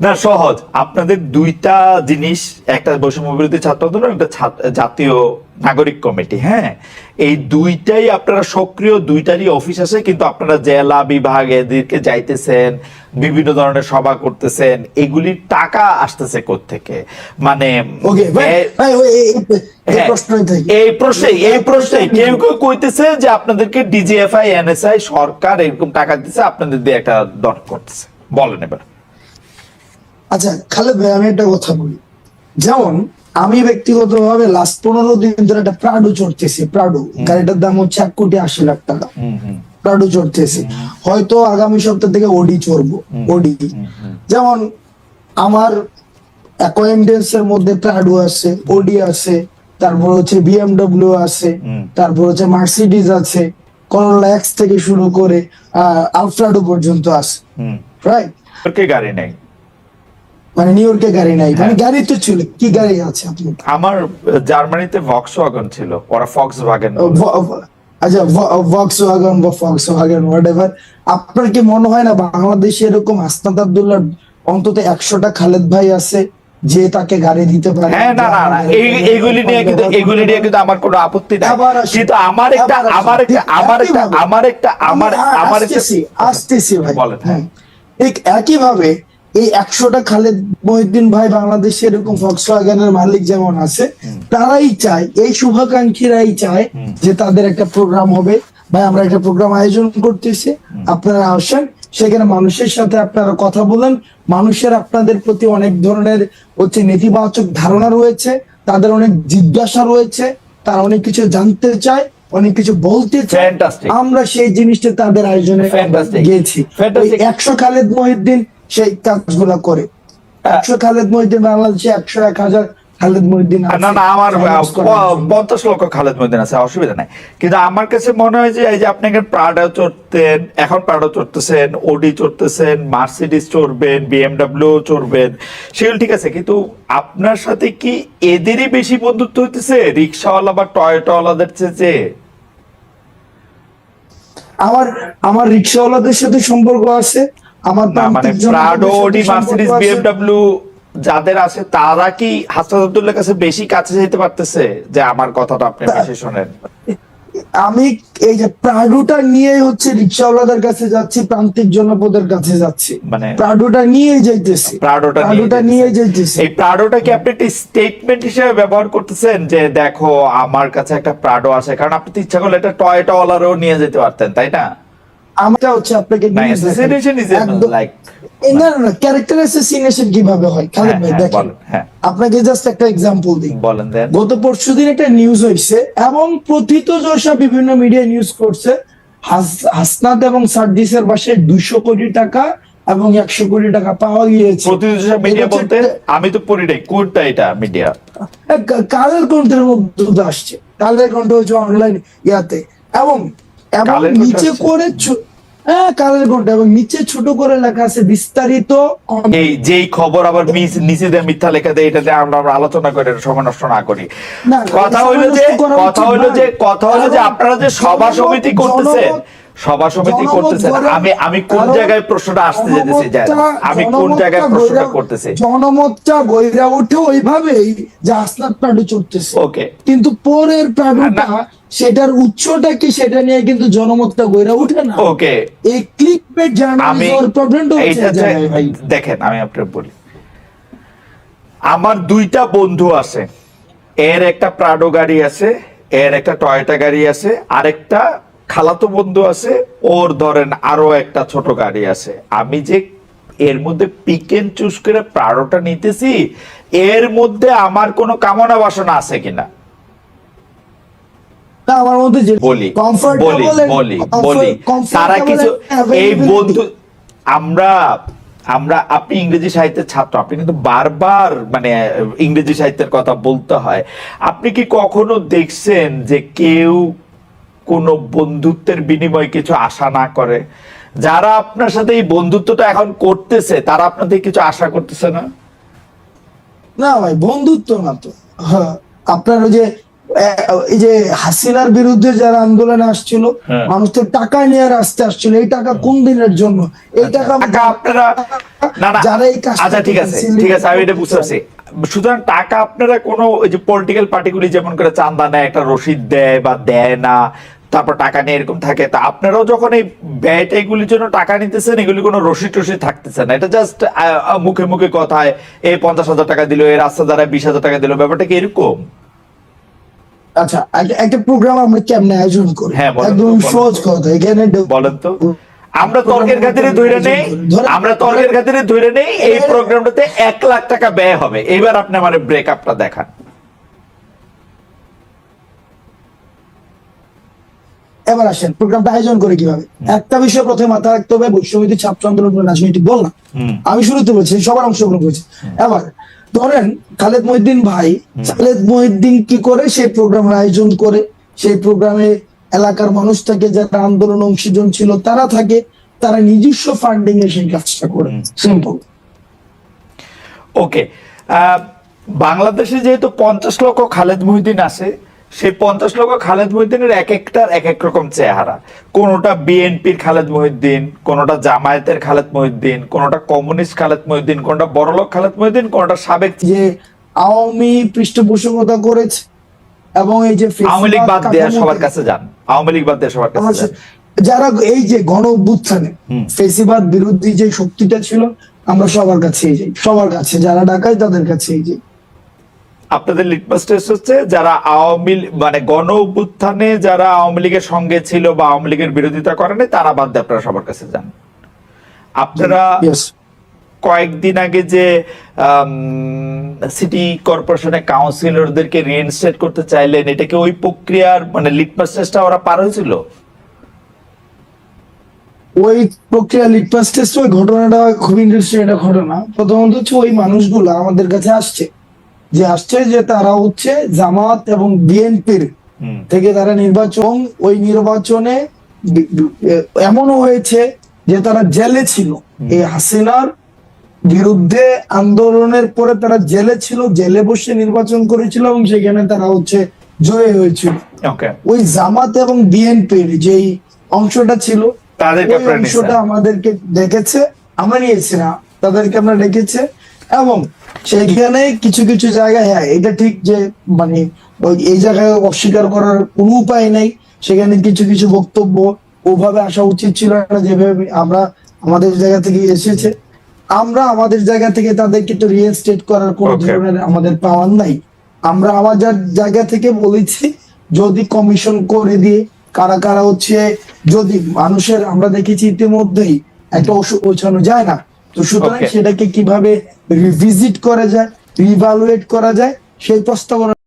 না সহজ। আপনাদের দুইটা জিনিস একটা বৈষম্য বিরোধী ছাত্র আন্দোলন একটা জাতীয় নাগরিক কমিটি হ্যাঁ? এই দুইটাই আপনারা সক্রিয় দুইটারই অফিস আছে কিন্তু আপনারা জেলা বিভাগ এদেরকে যাইতেছেন বিভিন্ন ধরনের সভা করতেছেন এগুলির টাকা আসতেছে থেকে মানে এই- এই- এই হ্যাঁ, এই প্রশ্নে এই প্রশ্নে কেউ কেউ কইতেছে যে আপনাদেরকে ডিজিএফআই এনএসআই সরকার এরকম টাকা দিচ্ছে আপনাদের দিয়ে একটা দর করতেছে। বলেন এবার। আচ্ছা খালেদ ভাই আমি একটা কথা বলি। যেমন আমি ব্যক্তিগতভাবে লাস্ট পনেরো দিন ধরে একটা প্রাডো চড়তেছি প্রাডো গাড়িটার দাম হচ্ছে এক কোটি আশি লাখ টাকা। হুম চড়তেছি। হয়তো আগামী সপ্তাহ থেকে ওডি চড়বো ওডি যেমন আমার অ্যাকোয়েন্টেন্স এর মধ্যে প্রাডু আছে ওডি আছে তারপর হচ্ছে বিএমডব্লিউ আছে তারপর হচ্ছে মার্সিডিজ আছে করোলা এক্স থেকে শুরু করে আলফ্রাডো পর্যন্ত আছে। রাইট গাড়ি নেই। মানে নিউ ইয়র্কে গাড়ি নাই। মানে হ্যাঁ। গাড়ি তো ছিল কি গাড়ি আছে আপনি আমার জার্মানিতে ভক্স ওয়াগন ছিল। ওরা ফক্স ওয়াগন আচ্ছা ভক্স ওয়াগন বা ফক্স ওয়াগন হোয়াট আপনার কি মনে হয় না বাংলাদেশে এরকম হাসনাত আব্দুল্লাহ অন্তত একশোটা খালেদ ভাই আছে যে তাকে গাড়ি দিতে পারে? হ্যাঁ না না এইগুলি নিয়ে কিন্তু এগুলি নিয়ে কিন্তু আমার কোনো আপত্তি নাই। কিন্তু আমার একটা আমার একটা আমার একটা আমার একটা আমার আমার একটা আসতেছি আসতেছি ভাই। বলেন, হ্যাঁ। ঠিক একইভাবে এই একশোটা খালেদ মহিউদ্দিন ভাই বাংলাদেশে এরকম ফক্সওয়াগনের মালিক যেমন আছে তারাই চায় এই শুভাকাঙ্ক্ষীরাই চায় যে তাদের একটা প্রোগ্রাম হবে। ভাই আমরা একটা প্রোগ্রাম আয়োজন করতেছি আপনারা আসেন সেখানে মানুষের সাথে আপনারা কথা বলেন। মানুষের আপনাদের প্রতি অনেক ধরনের হচ্ছে নেতিবাচক ধারণা রয়েছে তাদের অনেক জিজ্ঞাসা রয়েছে তারা অনেক কিছু জানতে চায়। অনেক কিছু বলতে চাই। আমরা সেই জিনিসটা তাদের আয়োজনে গেছি. একশো খালেদ মহিদ্দিন সেই কাজগুলো করে। একশো খালেদ মহিউদ্দিন বাংলাদেশে একশো এক হাজার খালেদ মহিউদ্দিন না না আমার Announce করার প- জন্য। পঞ্চাশ লক্ষ খালেদ মদিন আছে অসুবিধা নাই। কিন্তু আমার কাছে মনে হয় যে এই যে আপনি এখন চড়তেন এখন প্রাডো চড়তেছেন ওডি চড়তেছেন মার্সিডিস চড়বেন বিএমডাব্লিউ চড়বেন সেগুলো ঠিক আছে কিন্তু আপনার সাথে কি এদেরই বেশি বন্ধুত্ব হইতেছে? রিক্সাওয়ালা বা টয়টাওয়ালাদের চেয়ে আমার আমার রিক্সাওয়ালাদের সাথে সম্পর্ক আছে আমার না মানে প্রাডো ওডি মার্সিডিস বিএমডাব্লিউ যাদের আছে তারা কি আব্দুল্লাহ কাছে বেশি কাছে যেতে পারতেছে? যে আমার কথাটা আপনি বেশি শোনেন। আমি এই যে প্রাডোটা নিয়ে হচ্ছে রিক্সাওয়ালাদের কাছে যাচ্ছি প্রান্তিক জনপদের কাছে যাচ্ছি। মানে- প্রাডোটা নিয়ে যাইতেছি। প্রাডোটা প্রাডোটা নিয়ে যাইতেছি। এই প্রাডোটা কি আপনি একটা স্টেটমেন্ট হিসেবে ব্যবহার করতেছেন? যে দেখো আমার কাছে একটা প্রাডো আছে। কারণ আপনি তো ইচ্ছা করলে একটা টয়টা ওয়ালারও নিয়ে যেতে পারতেন তাই না? আমরা হচ্ছে আপনাকে না না না, ক্যারেক্টার অ্যাসাসিনেশন কীভাবে হয়? খালেদ হ্যাঁ, ভাই হ্যাঁ, দেখেন হ্যাঁ। আপনাকে জাস্ট একটা এক্সাম্পল দিই। বলেন গত পরশু দিন একটা নিউজ হয়েছে এবং প্রথিত যশা বিভিন্ন মিডিয়া নিউজ করছে হাসনাত এবং সার্জিসের বাসায় দুইশো কোটি টাকা এবং একশো কোটি টাকা পাওয়া গিয়েছে। মিডিয়া বলতে আমি তো পড়ি নাই কোনটা এটা মিডিয়া কালের কণ্ঠের মধ্যে আসছে। কালের কণ্ঠ হচ্ছে অনলাইন ইয়াতে। এবং এবং নিচে করে কালের ঘণ্টা এবং নিচে ছোট করে লেখা আছে বিস্তারিত। এই যেই খবর আবার মিস- নিচে মিথ্যা লেখা দেয় এটাতে আমরা আমরা আলোচনা করে সময় নষ্ট না করি কথা হইল যে কথা হইল যে কথা হইল যে আপনারা যে সভা সমিতি করতেছেন সভা সমিতি করতেছেন। আমি আমি কোন জায়গায় প্রশ্নটা আসতে যেতেছি? আমি কোন জায়গায় প্রশ্নটা করতেছি? জনমতটা বইরা ওঠে ওইভাবেই যে আসনাদ প্রাডু চড়তেছে। ওকে। কিন্তু পরের প্রাডুটা সেটার উৎসটা কি সেটা নিয়ে কিন্তু জনমতটা গইরা ওঠে না। ওকে। এই ক্লিক পেট জার্নালিজমের প্রবলেমটা হচ্ছে ভাই। দেখেন আমি আপনার বলি। আমার দুইটা বন্ধু আছে। এর একটা প্রাডো গাড়ি আছে এর একটা টয়োটা গাড়ি আছে আরেকটা খালাতো বন্ধু আছে ওর ধরেন আরও একটা ছোট গাড়ি আছে। আমি যে এর মধ্যে পিক এন্ড চুজ করে প্রাডোটা নিতেছি এর মধ্যে আমার কোনো কামনা বাসনা আছে কিনা? আমার মধ্যে বলি বলি বলি বলি তারা কিছু এই বন্ধু আমরা আমরা আপনি ইংরেজি সাহিত্যের ছাত্র আপনি কিন্তু বারবার মানে ইংরেজি সাহিত্যের কথা বলতে হয়। আপনি কি কখনো দেখছেন যে কেউ কোনো বন্ধুত্বের বিনিময়ে কিছু আশা না করে। যারা আপনার সাথে এই বন্ধুত্বটা এখন করতেছে তারা আপনাদের কিছু আশা করতেছে না? না ভাই বন্ধুত্ব না তো। হ্যাঁ, আপনার ওই যে এই যে হাসিনার বিরুদ্ধে যারা আন্দোলনে আসছিল হ্যাঁ। মানুষ তো টাকা নিয়ে রাস্তায় আসছিল এই টাকা কোন দিনের জন্য? এই টাকা টাকা আপনারা না না। যারা এই কাজটা আচ্ছা ঠিক আছে ঠিক আছে আমি এটা বুঝতে পারছি। সুতরাং টাকা আপনারা কোনো ওই যে পলিটিক্যাল পার্টিগুলি যেমন করে চান্দা নেয় একটা রসিদ দেয় বা দেয় না তারপর টাকা নিয়ে এরকম থাকে। তা আপনারাও যখন এই ব্যয়টা এগুলির জন্য টাকা নিতেছেন এগুলি কোনো রসিদ টসিদ থাকতেছে না। এটা জাস্ট মুখে মুখে কথায় এই পঞ্চাশ হাজার টাকা দিল এই রাস্তা দ্বারা বিশ হাজার টাকা দিল ব্যাপারটা কি এরকম? আচ্ছা একটা- একটা প্রোগ্রাম আমরা কেমনে আয়োজন করি? হ্যাঁ, একদম সহজ কথা এখানে বলেন তো। আমরা তর্কের খাতিরে ধরে নেই আমরা তর্কের খাতিরে ধরে নেই এই প্রোগ্রামটাতে এক লাখ টাকা ব্যয় হবে। এবার আপনি আমার ব্রেকআপটা দেখান। এবার আসেন প্রোগ্রামটা আয়োজন করে কীভাবে? একটা বিষয় প্রথমে মাথায় রাখতে হবে বৈষম্যবিধি ছাত্র আন্দোলন রাজনৈতিক দল না। আমি শুরুতে বলছি সবার অংশগ্রহণ করেছে। এবার ধরেন খালেদ মহিদ্দিন ভাই খালেদ মহিদ্দিন কি করে সেই প্রোগ্রামের আয়োজন করে? সেই প্রোগ্রামে এলাকার মানুষ থাকে যারা আন্দোলন অংশীজন ছিল তারা থাকে তারা নিজস্ব ফান্ডিং এ সেই কাজটা করে। সিম্পল ওকে বাংলাদেশে যেহেতু পঞ্চাশ লক্ষ খালেদ মহিউদ্দিন আছে সেই পঞ্চাশ লক্ষ খালেদ মহিউদ্দিনের এক একটার এক এক রকম চেহারা। কোনোটা বিএনপির খালেদ মহিউদ্দিন কোনোটা জামায়াতের খালেদ মহিউদ্দিন কোনোটা কমিউনিস্ট খালেদ মহিউদ্দিন কোনোটা বড়লোক খালেদ মহিউদ্দিন কোনোটা সাবেক যে আওয়ামী পৃষ্ঠপোষকতা করেছে এবং এই যে আওয়ামী লীগ বাদ দেওয়া সবার কাছে যান। আওয়ামী লীগ বাদ দেওয়া সবার কাছে যান। যারা এই যে গণ অভ্যুত্থানে। ফেসিবাদ বিরোধী যে শক্তিটা ছিল আমরা সবার কাছেই যাই। সবার কাছে যারা ডাকায় তাদের কাছেই যাই। আপনাদের লিটমাস টেস্ট হচ্ছে যারা আওয়ামী মানে গণ অভ্যুত্থানে যারা আওয়ামী লীগের সঙ্গে ছিল বা আওয়ামী লীগের বিরোধিতা করেনি তারা বাদ দিয়ে আপনারা সবার কাছে যান। আপনারা. কয়েকদিন আগে যে সিটি কর্পোরেশনের কাউন্সিলরদেরকে রিইনস্টেট করতে চাইলেন এটাকে ওই প্রক্রিয়ার মানে লিটমাস টেস্টটা ওরা পার হয়েছিল? ওই প্রক্রিয়া লিটমাস টেস্ট ওই ঘটনাটা খুব ইন্টারেস্টিং একটা ঘটনা। প্রথমত হচ্ছে ওই মানুষগুলো আমাদের কাছে আসছে। যে আসছে যে তারা হচ্ছে জামাত এবং বিএনপির থেকে তারা নির্বাচন ওই নির্বাচনে এমনও হয়েছে যে তারা জেলে ছিল। এই হাসিনার বিরুদ্ধে আন্দোলনের পরে তারা জেলে ছিল জেলে বসে নির্বাচন করেছিল এবং সেখানে তারা হচ্ছে জয় হয়েছিল। ওই জামাত এবং বিএনপির যেই অংশটা ছিল অংশটা আমাদেরকে ডেকেছে আমরা নিয়েছি না তাদেরকে আমরা ডেকেছে। এবং সেইখানে কিছু কিছু জায়গায় হ্যাঁ এটা ঠিক যে মানে ওই এই জায়গায় অস্বীকার করার কোনো উপায় নাই। সেখানে কিছু কিছু বক্তব্য ওভাবে আসা উচিত ছিল না যেভাবে আমরা আমাদের জায়গা থেকে এসেছে। আমরা আমাদের জায়গা থেকে তাদেরকে তো রিয়েস্টেট করার কোনো ধরনের আমাদের পাওয়ার নাই। আমরা আমাদের জায়গা থেকে বলেছি যদি কমিশন করে দিয়ে কারা কারা হচ্ছে যদি মানুষের আমরা দেখেছি ইতিমধ্যেই একটা ওষুধ পৌঁছানো যায় না। তো সুতরাং সেটাকে কীভাবে রিভিজিট করা যায় রিভালুয়েট করা যায় সেই প্রস্তাবনা